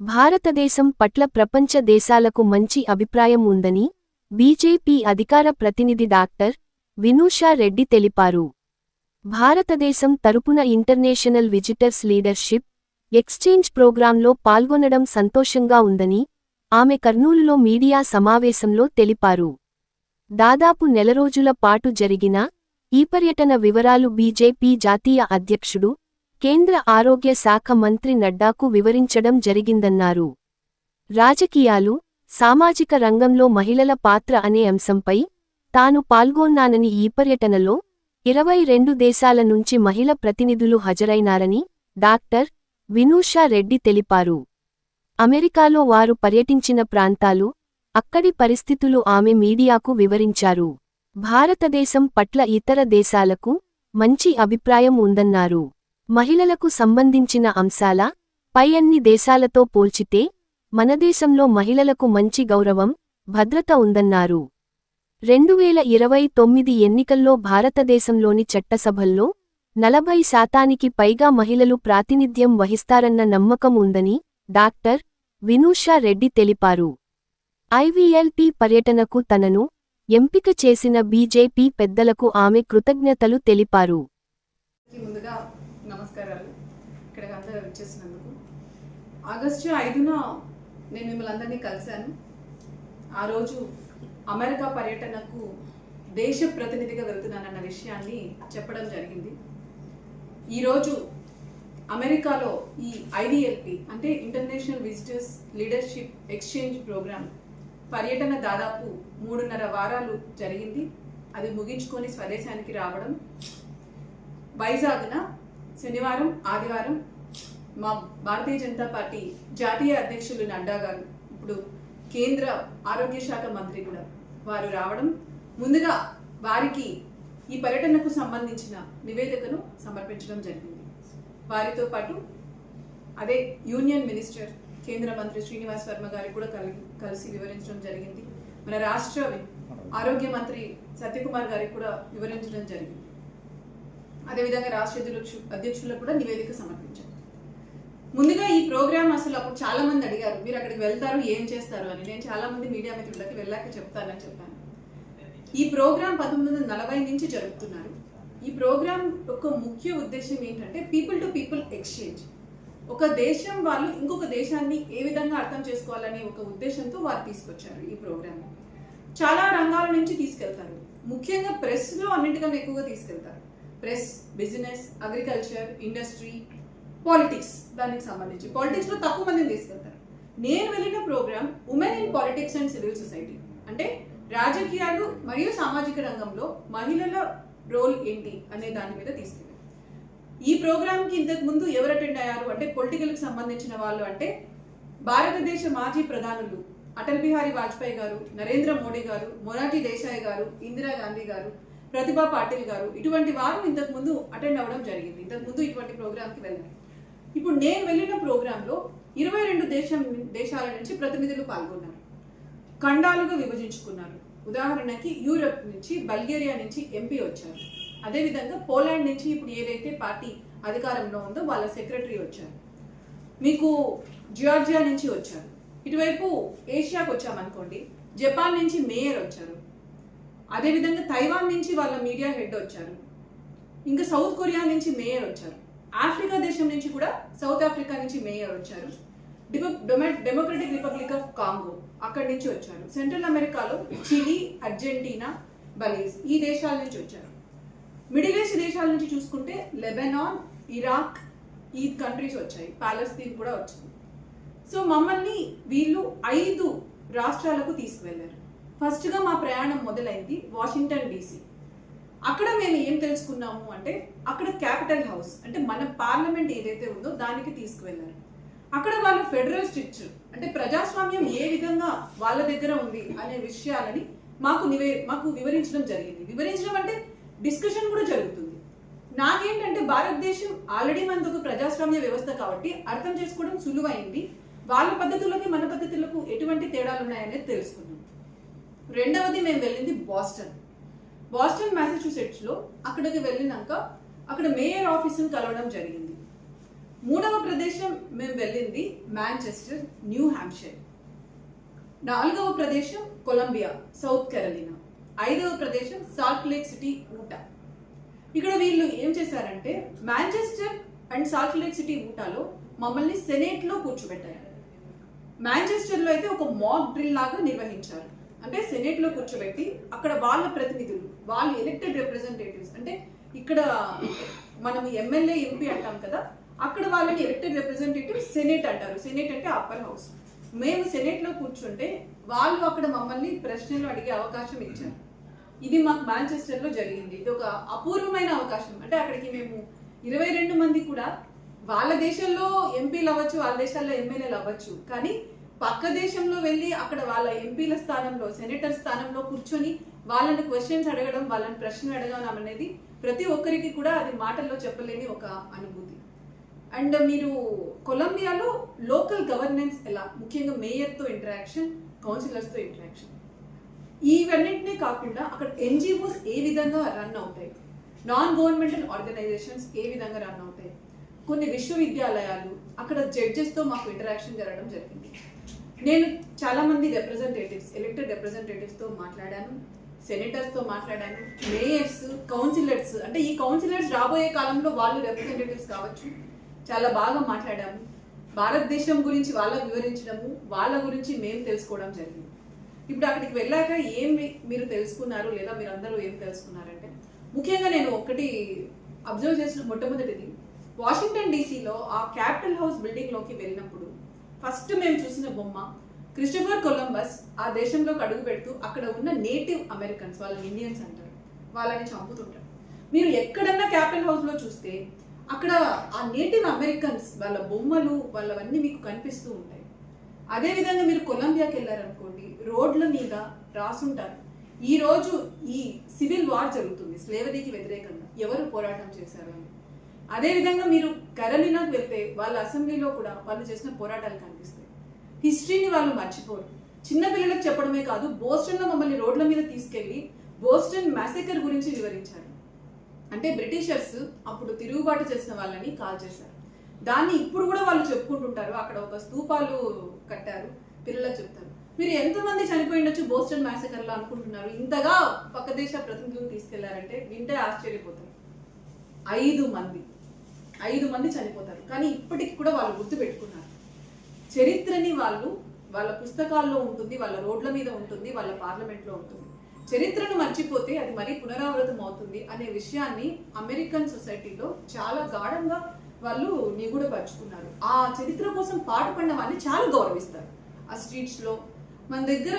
భారతదేశం పట్ల ప్రపంచ దేశాలకు మంచి అభిప్రాయం ఉందని బీజేపీ అధికార ప్రతినిధి డాక్టర్ వినూషా రెడ్డి తెలిపారు. భారతదేశం తరపున ఇంటర్నేషనల్ విజిటర్స్ లీడర్షిప్ ఎక్స్చేంజ్ ప్రోగ్రాంలో పాల్గొనడం సంతోషంగా ఉందని ఆమె కర్నూలులో మీడియా సమావేశంలో తెలిపారు. దాదాపు నెల రోజుల పాటు జరిగిన ఈ పర్యటన వివరాలు బీజేపీ జాతీయ అధ్యక్షుడు కేంద్ర ఆరోగ్య శాఖ మంత్రి నడ్డాకు వివరించడం జరిగిందన్నారు. రాజకీయాలు సామాజిక రంగంలో మహిళల పాత్ర అనే అంశంపై తాను పాల్గొన్నానని ఈ పర్యటనలో ఇరవై రెండు దేశాల నుంచి మహిళ ప్రతినిధులు హాజరైనారని డాక్టర్ వినూషా రెడ్డి తెలిపారు. అమెరికాలో వారు పర్యటించిన ప్రాంతాలు అక్కడి పరిస్థితులు ఆమె మీడియాకు వివరించారు. భారతదేశం పట్ల ఇతర దేశాలకు మంచి అభిప్రాయం ఉందన్నారు. మహిళలకు సంబంధించిన అంశాల పై అన్ని దేశాలతో పోల్చితే మనదేశంలో మహిళలకు మంచి గౌరవం భద్రత ఉందన్నారు. రెండువేల ఇరవై తొమ్మిది ఎన్నికల్లో భారతదేశంలోని చట్టసభల్లో నలభై శాతానికి పైగా మహిళలు ప్రాతినిధ్యం వహిస్తారన్న నమ్మకం ఉందని డాక్టర్ వినూషా రెడ్డి తెలిపారు. ఐవీఎల్పీ పర్యటనకు తనను ఎంపిక చేసిన బీజేపీ పెద్దలకు ఆమె కృతజ్ఞతలు తెలిపారు. ముందుగా నమస్కారాలు. ఆగస్టు ఐదున నేను మిమ్మల్ని అందరినీ కలిశాను. ఆ రోజు అమెరికా పర్యటనకు దేశ ప్రతినిధిగా వెళ్తున్నానన్న విషయాన్ని చెప్పడం జరిగింది. ఈరోజు అమెరికాలో ఈ ఐడిఎల్పి అంటే international visitors leadership exchange program పర్యటన దాదాపు మూడున్నర వారాలు జరిగింది. అది ముగించుకొని స్వదేశానికి రావడం. వైజాగ్న శనివారం ఆదివారం మా భారతీయ జనతా పార్టీ జాతీయ అధ్యక్షులు నడ్డా గారు ఇప్పుడు కేంద్ర ఆరోగ్య శాఖ మంత్రి కూడా వారు రావడం. ముందుగా వారికి ఈ పర్యటనకు సంబంధించిన నివేదికను సమర్పించడం జరిగింది. వారితో పాటు అదే యూనియన్ మినిస్టర్ కేంద్ర మంత్రి శ్రీనివాస్ వర్మ గారికి కూడా కలిసి వివరించడం జరిగింది. మన రాష్ట్ర ఆరోగ్య మంత్రి సత్యకుమార్ గారికి కూడా వివరించడం జరిగింది. అదేవిధంగా రాష్ట్ర అధ్యక్షులకు కూడా నివేదిక సమర్పించారు. ముందుగా ఈ ప్రోగ్రామ్ అసలు అప్పుడు చాలా మంది అడిగారు మీరు అక్కడికి వెళ్తారు? ఏం చేస్తారు? అని. నేను చాలా మంది మీడియా మిత్రులకి వెళ్ళాక చెప్తానని చెప్పాను. ఈ ప్రోగ్రామ్ పంతొమ్మిది వందల నలభై నుంచి జరుపుతున్నారు. ఈ ప్రోగ్రామ్ యొక్క ముఖ్య ఉద్దేశం ఏంటంటే పీపుల్ టు పీపుల్ ఎక్స్చేంజ్. ఒక దేశం వాళ్ళు ఇంకొక దేశాన్ని ఏ విధంగా అర్థం చేసుకోవాలనే ఒక ఉద్దేశంతో వారు తీసుకొచ్చారు ఈ ప్రోగ్రామ్ చాలా రంగాల నుంచి తీసుకెళ్తారు. ముఖ్యంగా ప్రెస్లో అన్నింటికన్నా ఎక్కువగా తీసుకెళ్తారు. Press business agriculture industry politics దానికి సంబంధించి. పాలిటిక్స్లో తక్కువ మందిని తీసుకెళ్తారు. నేను వెళ్ళిన program women in politics and civil society. అంటే రాజకీయాలు మరియు సామాజిక రంగంలో మహిళల రోల్ ఏంటి అనే దాని మీద తీసుకెళ్ళారు ఈ ప్రోగ్రాంకి ఇంతకు ముందు ఎవరు అటెండ్ అయ్యారు? అంటే పొలిటికల్కి సంబంధించిన వాళ్ళు అంటే భారతదేశ మాజీ ప్రధానులు అటల్ బిహారీ వాజ్పేయి గారు నరేంద్ర మోడీ గారు మొరార్జీ దేశాయ్ గారు ఇందిరాగాంధీ గారు ప్రతిభా పాటిల్ గారు ఇటువంటి వారు ఇంతకు ముందు అటెండ్ అవ్వడం జరిగింది. ఇంతకు ముందు ఇటువంటి ప్రోగ్రామ్కి వెళ్ళారు ఇప్పుడు నేను వెళ్ళిన ప్రోగ్రాంలో ఇరవై రెండు దేశం దేశాల నుంచి ప్రతినిధులు పాల్గొన్నారు. ఖండాలుగా విభజించుకున్నారు. ఉదాహరణకి యూరప్ నుంచి బల్గేరియా నుంచి ఎంపీ వచ్చారు. అదేవిధంగా పోలాండ్ నుంచి ఇప్పుడు ఏదైతే పార్టీ అధికారంలో ఉందో వాళ్ళ సెక్రటరీ వచ్చారు. మీకు జియార్జియా నుంచి వచ్చారు. ఇటువైపు ఏషియాకు వచ్చామనుకోండి జపాన్ నుంచి మేయర్ వచ్చారు. అదేవిధంగా తైవాన్ నుంచి వాళ్ళ మీడియా హెడ్ వచ్చారు. ఇంకా సౌత్ కొరియా నుంచి మేయర్ వచ్చారు. ఆఫ్రికా దేశం నుంచి కూడా సౌత్ ఆఫ్రికా నుంచి మేయర్ వచ్చారు. డెమోక్రటిక్ రిపబ్లిక్ ఆఫ్ కాంగో అక్కడి నుంచి వచ్చారు. సెంట్రల్ అమెరికాలో చిలీ అర్జెంటీనా బలీజ్ ఈ దేశాల నుంచి వచ్చారు. మిడిల్ ఈస్ట్ దేశాల నుంచి చూసుకుంటే లెబెనాన్ ఇరాక్ ఈ కంట్రీస్ వచ్చాయి. పాలస్తీన్ కూడా వచ్చింది. సో మమ్మల్ని వీళ్ళు ఐదు రాష్ట్రాలకు తీసుకువెళ్ళారు. ఫస్ట్గా మా ప్రయాణం మొదలైంది వాషింగ్టన్ డీసీ. అక్కడ మేము ఏం తెలుసుకున్నాము అంటే అక్కడ క్యాపిటల్ హౌస్ అంటే మన పార్లమెంట్ ఏదైతే ఉందో దానికి తీసుకువెళ్ళారు. అక్కడ వాళ్ళు ఫెడరల్ స్ట్రిక్చర్ అంటే ప్రజాస్వామ్యం ఏ విధంగా వాళ్ళ దగ్గర ఉంది అనే విషయాలని మాకు నివే మాకు వివరించడం జరిగింది. వివరించడం అంటే డిస్కషన్ కూడా జరుగుతుంది. నాకేంటంటే భారతదేశం ఆల్రెడీ మనకు ఒక ప్రజాస్వామ్య వ్యవస్థ కాబట్టి అర్థం చేసుకోవడం సులువైంది. వాళ్ళ పద్ధతులకి మన పద్ధతులకు ఎటువంటి తేడాలు ఉన్నాయనేది తెలుసుకున్నాం రెండవది మేము వెళ్ళింది బాస్టన్. బాస్టన్ మ్యాసచ్యూసెట్స్లో అక్కడికి వెళ్ళినాక అక్కడ మేయర్ ఆఫీసును కలవడం జరిగింది. మూడవ ప్రదేశం మేము వెళ్ళింది మాంచెస్టర్ న్యూ హ్యాంప్షైర్. నాలుగవ ప్రదేశం కొలంబియా సౌత్ కెరలినా. ఐదవ ప్రదేశం సాల్ట్ లేక్ సిటీ ఊటా. ఇక్కడ వీళ్ళు ఏం చేశారంటే Manchester and Salt Lake City ఊటాలో మమ్మల్ని సెనేట్లో కూర్చోబెట్టారు. మాంచెస్టర్లో అయితే ఒక మాక్ డ్రిల్ లాగా నిర్వహించారు. అంటే సెనేట్లో కూర్చోబెట్టి అక్కడ వాళ్ళ ప్రతినిధులు వాళ్ళు ఎలక్టెడ్ రిప్రజెంటేటివ్స్ అంటే ఇక్కడ మనం ఎమ్మెల్యే ఎంపీ అంటాం కదా అక్కడ వాళ్ళని ఎలక్టెడ్ రిప్రజెంటేటివ్ సెనేట్ అంటారు. సెనేట్ అంటే అప్పర్ హౌస్. మేము సెనేట్లో కూర్చుంటే వాళ్ళు అక్కడ మమ్మల్ని ప్రశ్నలు అడిగే అవకాశం ఇచ్చారు. ఇది మాకు మాంచెస్టర్లో జరిగింది. ఇది ఒక అపూర్వమైన అవకాశం. అంటే అక్కడికి మేము ఇరవై రెండు మంది కూడా వాళ్ళ దేశంలో ఎంపీలు అవ్వచ్చు వాళ్ళ దేశాల్లో ఎమ్మెల్యేలు అవ్వచ్చు. కానీ పక్క దేశంలో వెళ్ళి అక్కడ వాళ్ళ ఎంపీల స్థానంలో సెనేటర్ స్థానంలో కూర్చొని వాళ్ళని క్వశ్చన్స్ అడగడం వాళ్ళని ప్రశ్నలు అడగడం అనేది ప్రతి ఒక్కరికి కూడా అది మాటల్లో చెప్పలేని ఒక అనుభూతి. అండ్ మీరు కొలంబియాలో లోకల్ గవర్నెన్స్ ఎలా? ముఖ్యంగా మేయర్తో ఇంటరాక్షన్ కౌన్సిలర్స్తో ఇంటరాక్షన్ ఇవన్నింటినీ కాకుండా అక్కడ ఎన్జిఓస్ ఏ విధంగా రన్ అవుతాయి? నాన్ గవర్నమెంటల్ ఆర్గనైజేషన్స్ ఏ విధంగా రన్ అవుతాయి? కొన్ని విశ్వవిద్యాలయాలు అక్కడ జడ్జెస్తో మాకు ఇంటరాక్షన్ జరగడం జరిగింది. నేను చాలా మంది రిప్రజెంటేటివ్స్ ఎలక్టెడ్ రిప్రజెంటేటివ్స్తో మాట్లాడాను సెనేటర్స్తో మాట్లాడాను మేయర్స్ కౌన్సిలర్స్ అంటే ఈ కౌన్సిలర్స్ రాబోయే కాలంలో వాళ్ళు రిప్రజెంటేటివ్స్ కావచ్చు. చాలా బాగా మాట్లాడాము. భారతదేశం గురించి వాళ్ళకు వివరించడము వాళ్ళ గురించి మేము తెలుసుకోవడం జరిగింది. ఇప్పుడు అక్కడికి వెళ్ళాక ఏం మీరు తెలుసుకున్నారు లేదా మీరు అందరూ ఏం తెలుసుకున్నారంటే ముఖ్యంగా నేను ఒకటి అబ్జర్వ్ చేసిన మొట్టమొదటిది. వాషింగ్టన్ డీసీలో ఆ క్యాపిటల్ హౌస్ బిల్డింగ్లోకి వెళ్ళినప్పుడు ఫస్ట్ మేము చూసిన బొమ్మ క్రిస్టఫర్ కొలంబస్ ఆ దేశంలోకి అడుగు పెడుతూ అక్కడ ఉన్న నేటివ్ అమెరికన్స్ వాళ్ళని ఇండియన్స్ అంటారు వాళ్ళని చంపుతుంటారు. మీరు ఎక్కడన్నా క్యాపిటల్ హౌస్లో చూస్తే అక్కడ ఆ నేటివ్ అమెరికన్స్ వాళ్ళ బొమ్మలు వాళ్ళవన్నీ మీకు కనిపిస్తూ ఉంటాయి. అదే విధంగా మీరు కొలంబియాకి వెళ్ళారనుకోండి రోడ్ల మీద రాసుంటారు. ఈ రోజు ఈ సివిల్ వార్ జరుగుతుంది స్లేవరీకి వ్యతిరేకంగా. ఎవరు పోరాటం చేశారు అని. అదేవిధంగా మీరు కరలినాకు వెళ్తే వాళ్ళ అసెంబ్లీలో కూడా వాళ్ళు చేసిన పోరాటాలు కనిపిస్తాయి. హిస్టరీని వాళ్ళు మర్చిపోరు. చిన్న పిల్లలకు చెప్పడమే కాదు బోస్టన్లో మమ్మల్ని రోడ్ల మీద తీసుకెళ్ళి బోస్టన్ మ్యాసెకర్ గురించి వివరించారు. అంటే బ్రిటిషర్స్ అప్పుడు తిరుగుబాటు చేసిన వాళ్ళని కాల్ చేశారు. దాన్ని ఇప్పుడు కూడా వాళ్ళు చెప్పుకుంటుంటారు. అక్కడ ఒక స్తూపాలు కట్టారు. పిల్లలకు చెప్తారు. మీరు ఎంతమంది చనిపోయి ఉండొచ్చు బోస్టన్ మ్యాసకర్లో అనుకుంటున్నారు? ఇంతగా పక్క దేశ ప్రతినిధులు తీసుకెళ్ళారంటే వింటే ఆశ్చర్యపోతారు. ఐదు మంది. ఐదు మంది చనిపోతారు. కానీ ఇప్పటికి కూడా వాళ్ళు గుర్తు పెట్టుకున్నారు చరిత్రని వాళ్ళు వాళ్ళ పుస్తకాల్లో ఉంటుంది వాళ్ళ రోడ్ల మీద ఉంటుంది వాళ్ళ పార్లమెంట్లో ఉంటుంది. చరిత్రను మర్చిపోతే అది మరీ పునరావృతం అవుతుంది అనే విషయాన్ని అమెరికన్ సొసైటీలో చాలా గాఢంగా వాళ్ళు నిగూఢపరుచుకున్నారు. ఆ చరిత్ర కోసం పాటుపడిన వాళ్ళని చాలా గౌరవిస్తారు. ఆ స్ట్రీట్స్లో మన దగ్గర